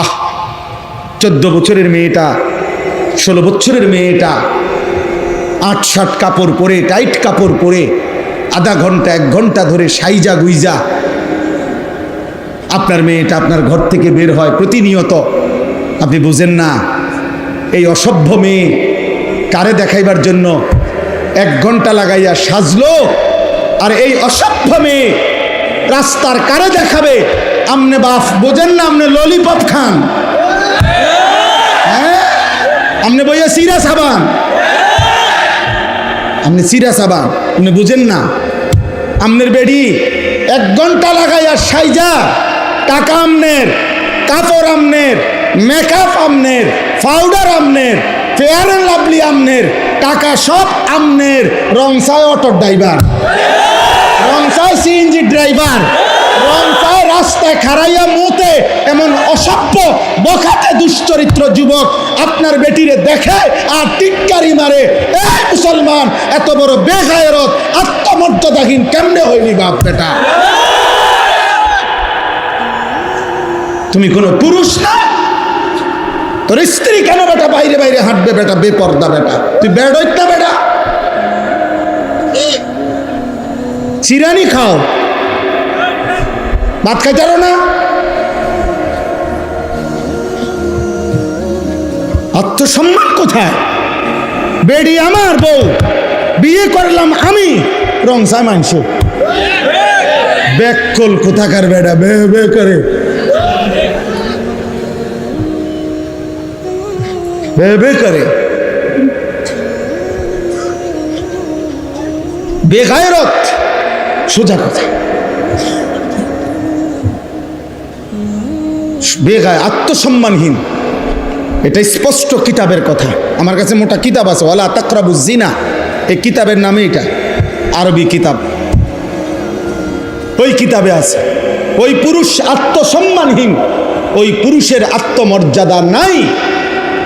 আহ, চোদ্দ বছরের মেয়েটা, ষোলো বছরের মেয়েটা, আট শার্ট কাপড় পরে, টাইট কাপড় পরে, আধা ঘণ্টা, এক ঘণ্টা ধরে সাইজা গুইজা। আপনার মেয়েটা আপনার ঘর থেকে বের হয় প্রতিনিয়ত। আপনি বুঝেন না, এই অসভ্য মেয়ে কারে দেখাইবার জন্য এক ঘণ্টা লাগাইয়া সাজলো? আর এই অসভ্য মেয়ে রাস্তার কারে দেখাবে? আমনে বাপ বোঝেন না আমনে ললিপপ খান। হ্যাঁ? আমনে বইয়া সিরা সাবান। আপনি সিরা সাবান, আপনি বুঝেন না। আমনের বেডি এক ঘণ্টা লাগাইয়া সাইজা, টাকা আমনের, কাপড় আমনের মেকআপ আমনের পাউডার আমনের ফেয়ার অ্যান্ড লাভলি আমনের, টাকা সব আমনের রংসায় অটো ড্রাইভার রংসায় সিএনজি ড্রাইভার রংসায় রাস্তায় খারাইয়া মুতে এমন অসভ্য বখাতে দুশ্চরিত্র যুবক আপনার বেটিরে দেখে আর টিটকারি মারে। এই মুসলমান, এত বড় বেগায়রত, আত্মমর্যাদাহীন কেমনে হইনি বাপ বেটা? তুমি কোনো পুরুষ না? তোর স্ত্রী কেন বেটা? বাইরে বাইরে হাঁটবে বেটা, বেপর্দা বেটা। তুই বেড় না বেটা চিরানি খাও। ভাত খাইতে পারো না? আত্মসম্মান কোথায়? বেডি আমার বউ। বিয়ে করলাম আমি রংসা মাংস। ব্যাককল কোথাকার বেডা, বে বে করে। বে বে করে। বেগায়রত সোজা কথা। বেগায় আত্মসম্মানহীন। এটা স্পষ্ট কিতাবের কথা। আমার কাছে মোটা কিতাব আছে ওলা তাকরাবু জিনা এই কিতাবের নামে এটা, আরবি কিতাব। ওই কিতাবে আছে, ওই পুরুষ আত্মসম্মানহীন, ওই পুরুষের আত্মমর্যাদা নাই,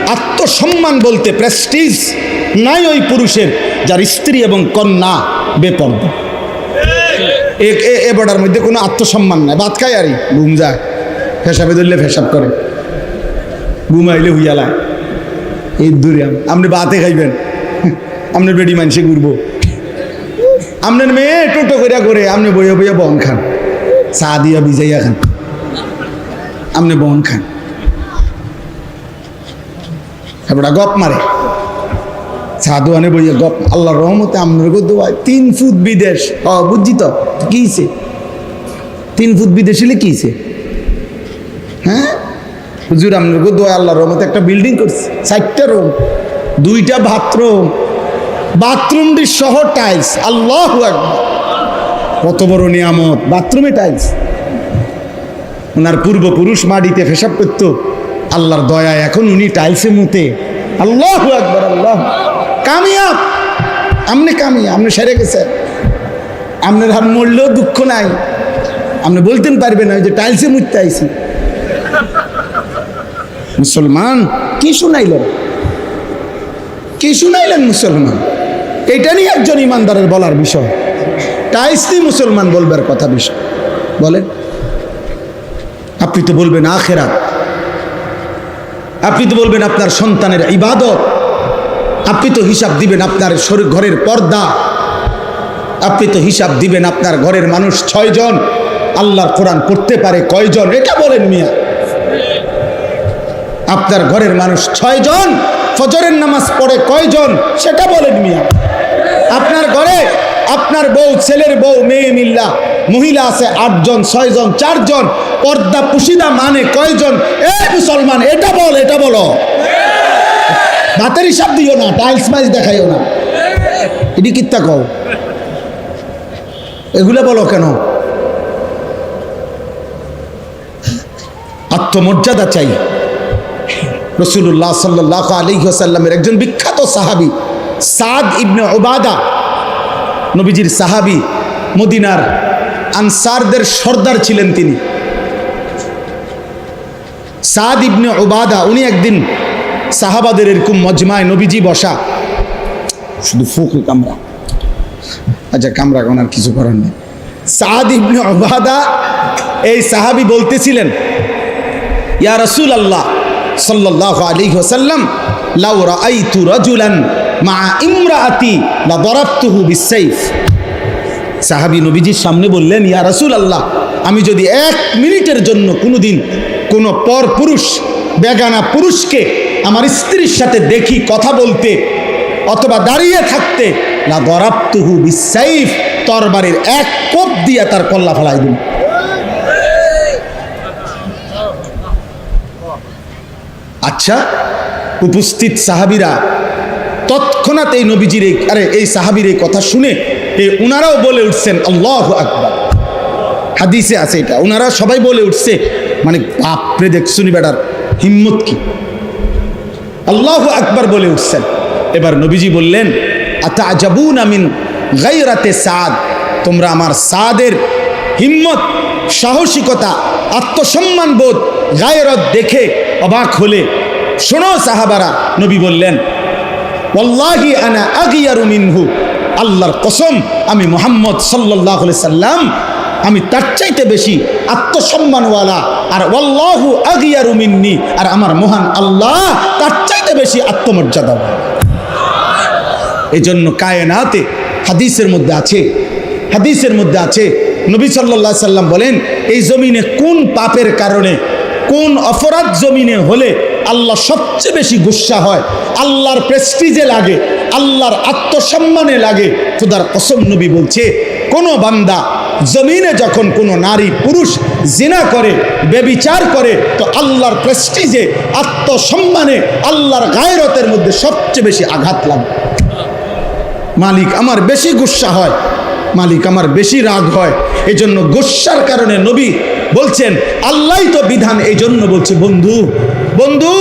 আত্মসম্মান বলতে প্রেস্টিজ নাই ওই পুরুষের, যার স্ত্রী এবং কন্যা বেপর্দা। এ- এ- বর্ডার মধ্যে কোনো আত্মসম্মান নাই। ভাত খায় আরই, ঘুম যায়। ফেসাবে ধরলে ফেসাব করে। ঘুমাইলে হুইয়ালা এই দূরে আপনি বাতে খাইবেন। আপনার বেডি মানুষে ঘুরবো। আপনার মেয়ে টোটো করিয়া করে আপনি বইয়া বইয়া বন খান। চা দিয়া ভিজাইয়া খান। আপনি বন খান। এবার গপ মারে। সাধু আনে বইয়া গপ আল্লাহর রহমতে আপনার দোয়ায় তিন ফুট বিদেশ। অ, বুঝছি তো, কি হইছে? তিন ফুট বিদেশ হলে কি হইছে? হ্যাঁ? হুজুর, আপনার দোয়া আল্লাহর রহমতে একটা বিল্ডিং করছে, চারটা রুম দুইটা বাথরুম বাথরুমটি সহ টাইলস আল্লাহ কত বড় নিয়ামত বাথরুমে টাইলস ওনার পূর্বপুরুষ মাটিতে ফেসাব করতো, আল্লাহর দয়া এখন উনি টাইলসে মুতে। আল্লাহ একবার আল্লাহ কামিয়াব! আপনি কামিয়া আপনি সেরে গেছেন। আপনার হাত মরলেও দুঃখ নাই। আপনি বলতেন পারবেন না যে টাইলসে মুততে আইছি। মুসলমান? কি শুনাইলেন? কি শুনাইলেন মুসলমান? এটা নিয়ে একজন ইমানদারের বলার বিষয়। টাইলস মুসলমান বলবার কথা বিষয়। বলেন। আপনি তো বলবেন আখেরাত। আপনি তো বলবেন আপনার সন্তানের ইবাদত। আপনি তো হিসাব দিবেন আপনার শরীর ঘরের পর্দা। আপনি তো হিসাব দিবেন আপনার ঘরের মানুষ ছয়জন। আল্লাহর কোরআন পড়তে পারে কয়জন? এটা বলেন মিয়া। আপনার ঘরের মানুষ ছয়জন, ফজরের নামাজ পড়ে কয়জন, সেটা বলেন মিয়া। আপনার ঘরে আপনার বউ, ছেলের বউ, মেয়ে মিল্লা, মহিলা আছে আটজন, ছয়জন, চারজন, পর্দা পুশিদা মানে কয়জন? এ মুসলমান, এটা বল, এটা বলো। ভাতের হিসাব দিও না, টাইলস মাইলস দেখাইও না। এটি কিত্তা কও? এগুলো বলো কেন? আত্মমর্যাদা চাই। রসুল্লাহ সাল্লাহ আলিহাসাল্লামের একজন বিখ্যাত সাহাবি, সাদ ইবনে ওবাদা নবীজির সাহাবি, মদিনার আনসারদের সর্দার ছিলেন তিনি। সাদ ইবনে ওবাদা উনি একদিন সাহাবাদের এরকম মজমায় নবীজি বসা, শুধু ফুক কামরা আচ্ছা কামরা কোনার কিছু করার নেই। সাদ ইবনে ওবাদা এই সাহাবি বলতেছিলেন, ইয়া রসুল আল্লাহ সামনে বললেন, ইয়া রাসূল আল্লাহ আমি যদি এক মিনিটের জন্য কোনোদিন কোনো পর পুরুষ, বেগানা পুরুষকে আমার স্ত্রীর সাথে দেখি কথা বলতে অথবা দাঁড়িয়ে থাকতে না দরাবতুহু বিসাইফ তরবারির এক কোপ দিয়ে তার কল্লা ফেলাই দিন আচ্ছা উপস্থিত সাহাবিরা তৎক্ষণাৎ এই নবীজির এই আরে, এই সাহাবির এই কথা শুনে এই উনারাও বলে উঠছেন, আল্লাহ আকবর। হাদিসে আছে এটা। ওনারা সবাই বলে উঠছে মানে বাপরে দেখ শুনি বেটার, হিম্মত কি? আল্লাহ আকবর বলে উঠছেন। এবার নবীজি বললেন আতা আজাবুন আমিন গাইরাতে সাদ? তোমরা আমার সাদের হিম্মত, সাহসিকতা আত্মসম্মান বোধ গায়রত দেখে অবাক হলে শোনো সাহাবারা, নবী বললেন, ওয়াল্লাহি আনা আগিয়ারু মিনহু। আল্লাহর কসম, আমি মোহাম্মদ সাল্লাহ সাল্লাম, আমি তার চাইতে বেশি আত্মসম্মানওয়ালা। আর ওয়াল্লাহু আগিয়ারু মিন্নি, আর আমার মহান আল্লাহ তার চাইতে বেশি আত্মমর্যাদা। এই জন্য কায়নাতে হাদিসের মধ্যে আছে, হাদিসের মধ্যে আছে নবী সাল্লাহ সাল্লাম বলেন, এই জমিনে কোন পাপের কারণে, কোন অপরাধ জমিনে হলে আল্লাহ সবচেয়ে বেশি গুসা হয়? আল্লাহর প্রেস্টিজে লাগে, আল্লাহর আত্মসম্মানে লাগে। খুদার কসম নবী বলছে, কোনো বান্দা জমিনে যখন কোনো নারী, পুরুষ জিনা করে বেবিচার করে, তো আল্লাহর প্রেস্টিজে আত্মসম্মানে আল্লাহর গায়রতের মধ্যে সবচেয়ে বেশি আঘাত লাগে। মালিক আমার বেশি গুসা হয়, মালিক আমার বেশি রাগ হয় এই জন্য গুসার কারণে নবী বলছেন আল্লাহ তো বিধান এই জন্য বলছে, বন্ধু বন্ধু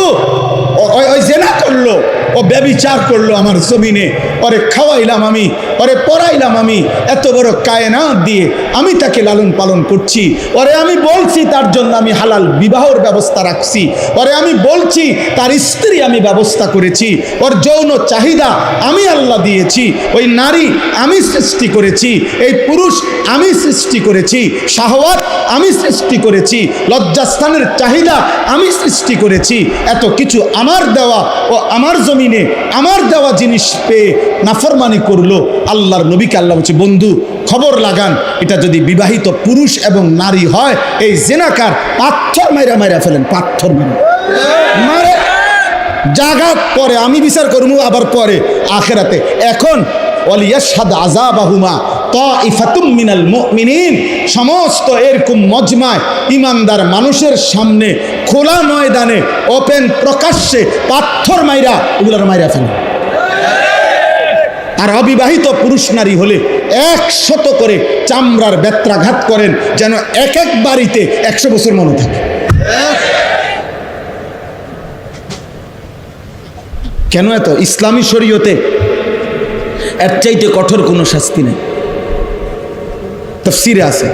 জেনা করল। ও ব্যবিচার করল আমার জমিনে। ওরে খাওয়াইলাম আমি, ওরে পড়াইলাম আমি, এত বড় কায়নাত দিয়ে আমি তাকে লালন পালন করছি। ওরে আমি বলছি তার জন্য আমি হালাল বিবাহর ব্যবস্থা রাখছি। ওরে আমি বলছি তার স্ত্রী আমি ব্যবস্থা করেছি। ওর যৌন চাহিদা আমি আল্লাহ দিয়েছি। ওই নারী আমি সৃষ্টি করেছি। এই পুরুষ আমি সৃষ্টি করেছি। শাহওয়াত আমি সৃষ্টি করেছি। লজ্জাস্থানের চাহিদা আমি সৃষ্টি করেছি। এত কিছু আমার দেওয়া ও আমার জমিনে আমার দেওয়া জিনিস পেয়ে নাফরমানি করল আল্লাহর নবীকে, আল্লাহ বলছে, বন্ধু, খবর লাগান, এটা যদি বিবাহিত পুরুষ এবং নারী হয়, এই জেনাকার পাথর মাইরা মাইরা ফেলেন, পাথর মারা, জাগাত পরে, আমি বিচার করব আবার পরে, আখেরাতে। এখন ওয়ালিয়াশহাদ আযাবাহুমা তাইফাতুম মিনাল মুমিনিন। সমস্ত এরকম মজমায় ইমানদার মানুষের সামনে খোলা ময়দানে, ওপেন প্রকাশ্যে পাথর মাইরা ওগুলার মাইরা ফেলে। আর অবিবাহিত পুরুষ নারী হলে একশত করে চামড়ার বেত্রাঘাত করেন যেন এক এক বাড়িতে একশো বছর মনে থাকে। কেন এত? ইসলামী শরীয়তে এর চাইতে কঠোর কোনো শাস্তি নেই। তফসিরে আছে।